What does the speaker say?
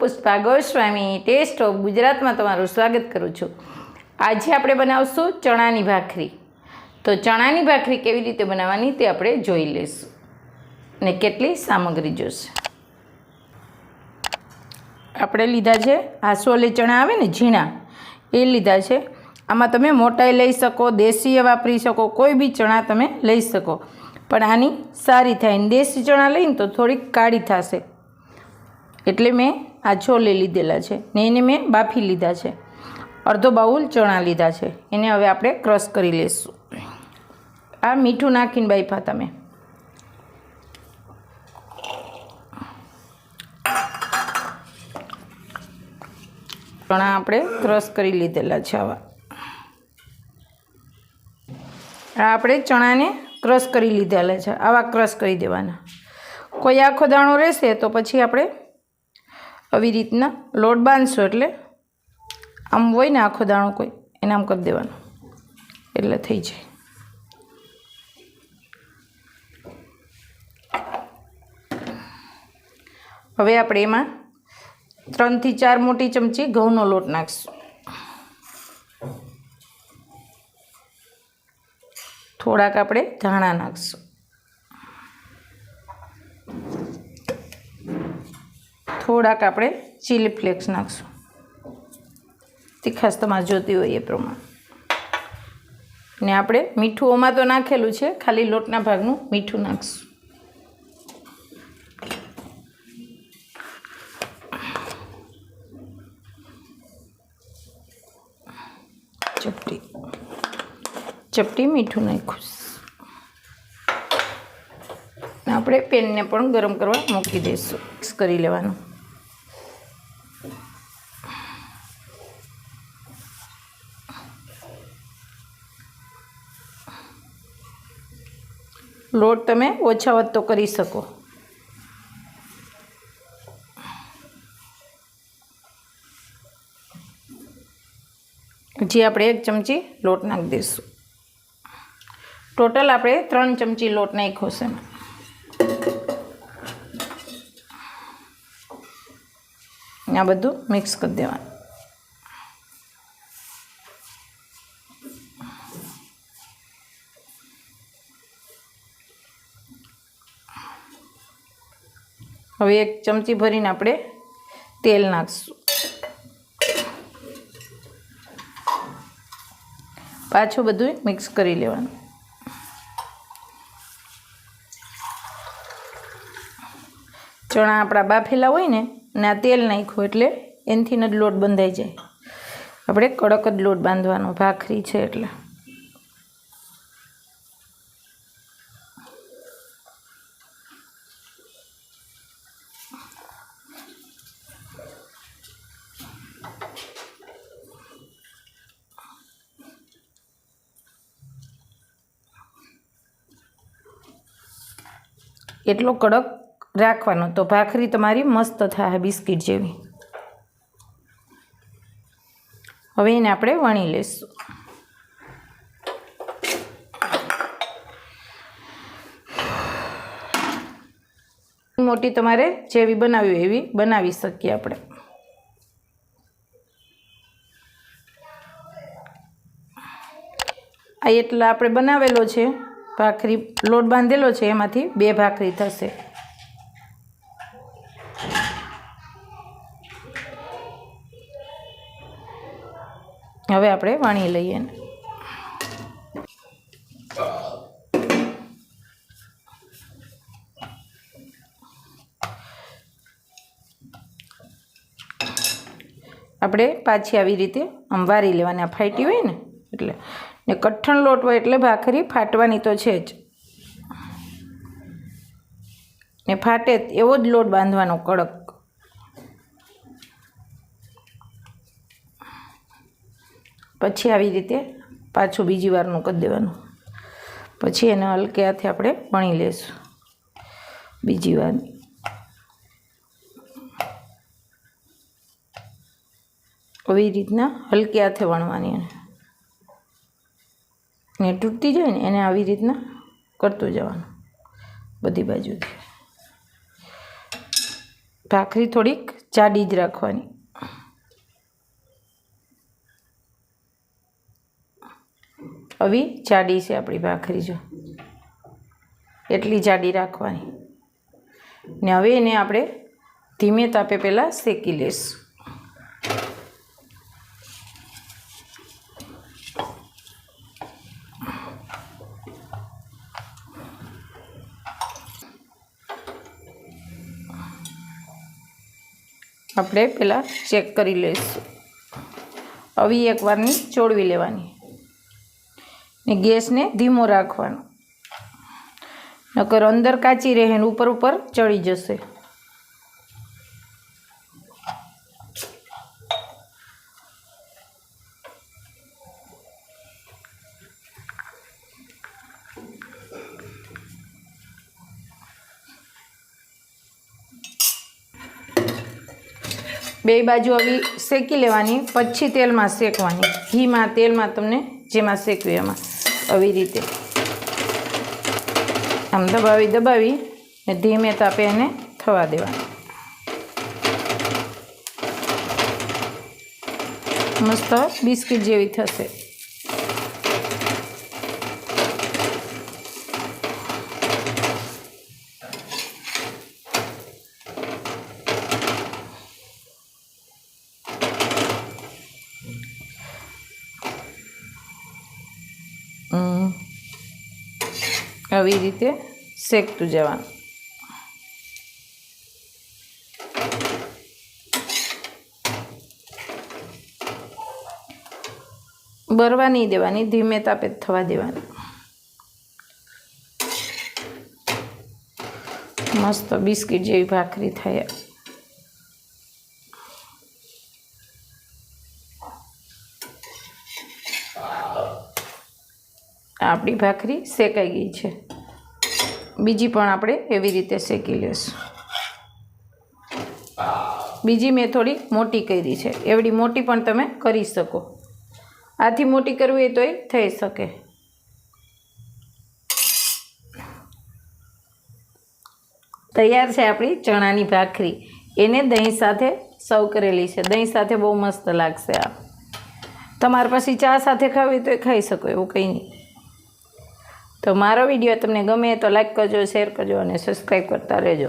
Pushpa Goswami test of ગુજરાતમાં તમારું સ્વાગત કરું છું. આજે આપણે બનાવશું ચણાની ભાખરી. તો ચણાની ભાખરી કેવી રીતે બનાવવાની તે આપણે જોઈ લઈશું. ને કેટલી સામગ્રી જોશે. આપણે લીધા છે આ ચણા આવે ને ઝીણા, એ લીધા છે. આમાં તમે મોટાઈ લઈ શકો, દેશીય વાપરી શકો, કોઈ બી ચણા તમે લઈ શકો. પણ આની સારી થાય ને દેશી ચણા લઈને તો થોડીક કાળી થશે. એટલે મેં આ છોલે લીધેલા છે ને એને મેં બાફી લીધા છે. અડધો બાઉલ ચણા લીધા છે. એને હવે આપણે ક્રશ કરી લઈશું આ મીઠું નાખીને બાફા તમે. ચણા આપણે ક્રશ કરી લીધેલા છે આવા. આ આપણે ચણાને ક્રશ કરી લીધેલા છે. આવા ક્રશ કરી દેવાના. કોઈ આખો દાણો રહેશે તો પછી આપણે આવી રીતના લોટ બાંધશો એટલે આમ હોય ને આખો દાણો કોઈ, એને આમ કરી દેવાનો. એટલે થઈ જાય. હવે આપણે એમાં ત્રણથી ચાર મોટી ચમચી ઘઉંનો લોટ નાખીશું. થોડાક આપણે ધાણા નાખીશું. થોડાક આપણે ચીલી ફ્લેક્સ નાખીશું. તીખાશ તમારે જોતી હોય એ પ્રમાણે. ને આપણે મીઠું ઓમાં તો નાખેલું છે, ખાલી લોટના ભાગનું મીઠું નાખીશું. ચપટી. ચપટી મીઠું નાખ્યું આપણે પેનને પણ ગરમ કરવા મૂકી દઈશું. મિક્સ કરી લેવાનું. લોટ તમે ઓછા વધતો કરી શકો. પછી આપણે એક ચમચી લોટ નાખી દઈશું. ટોટલ આપણે ત્રણ ચમચી લોટ નાખ્યો છે. એમાં આ બધું મિક્સ કરી દેવાનું હવે એક ચમચી ભરીને આપણે તેલ નાખીશું. પાછું બધું મિક્સ કરી લેવાનું. ચણા આપણા બાફેલા હોય ને ને આ તેલ નાખ્યું એટલે એનથી જ લોટ બંધાઈ જાય. આપણે કડક જ લોટ બાંધવાનો, ભાખરી છે એટલે. એટલો કડક રાખવાનો. તો ભાખરી તમારી મસ્ત થાય, બિસ્કિટ જેવી. હવે એને આપણે વણી લઈશું. મોટી તમારે જેવી બનાવી એવી બનાવી શકીએ આપણે. આ એટલા આપણે બનાવેલો છે. ભાખરી, લોટ બાંધેલો છે, એમાંથી બે ભાખરી થશે. હવે આપણે વણી લઈએ આપણે પાછી આવી રીતે આમ વારી લેવાની. આ ફાટી હોય ને, એટલે. ને કઠણ લોટ હોય એટલે ભાખરી ફાટવાની તો છે જ. ને ફાટે એવો જ લોટ બાંધવાનો કડક. પછી આવી રીતે પાછું બીજી વારનું કરી દેવાનું. પછી એને હલકે હાથે આપણે વણી લઈશું બીજી વાર. આવી રીતના હલકે હાથે વણવાની એને. ને તૂટતી જાય ને એને આવી રીતના કરતું જવાનું બધી બાજુથી. ભાખરી થોડીક જાડી જ રાખવાની. આવી જાડી છે આપણી ભાખરી જો. એટલી જાડી રાખવાની. ને હવે એને આપણે ધીમે તાપે પહેલાં શેકી લઈશું આપણે પહેલાં ચેક કરી લઈશું આવી એકવારની ચોળવી લેવાની. ને ગેસને ધીમો રાખવાનો. નકર અંદર કાચી રહે ને ઉપર ઉપર ચડી જશે. બે બાજુ આવી શેકી લેવાની, પછી તેલમાં શેકવાની. ઘીમાં, તેલમાં તમને જેમાં શેકવી એમાં. આવી રીતે. આમ દબાવી દબાવી ને ધીમે તાપે એને થવા દેવાનું. મસ્ત બિસ્કિટ જેવી થશે. આવી રીતે શેકતું જવાનું. બરવા નહીં દેવાની, ધીમે તાપે થવા દેવાની. મસ્ત બિસ્કિટ જેવી ભાખરી થાય. આપણી ભાખરી શેકાઈ ગઈ છે. બીજી પણ આપણે એવી રીતે શેકી લઈશું બીજી મેં થોડી મોટી કરી છે. એવડી મોટી પણ તમે કરી શકો. આથી મોટી કરવી હોય તોય થઈ શકે. તૈયાર છે આપણી ચણાની ભાખરી. એને દહીં સાથે સર્વ કરેલી છે. દહીં સાથે બહુ મસ્ત લાગશે આ. તમારે પછી ચા સાથે ખાવી તો ખાઈ શકો, એવું કંઈ નહીં. તો મારો વીડિયો તમને ગમે તો લાઈક કરજો શેર કરજો અને સબસ્ક્રાઈબ કરતા રહેજો.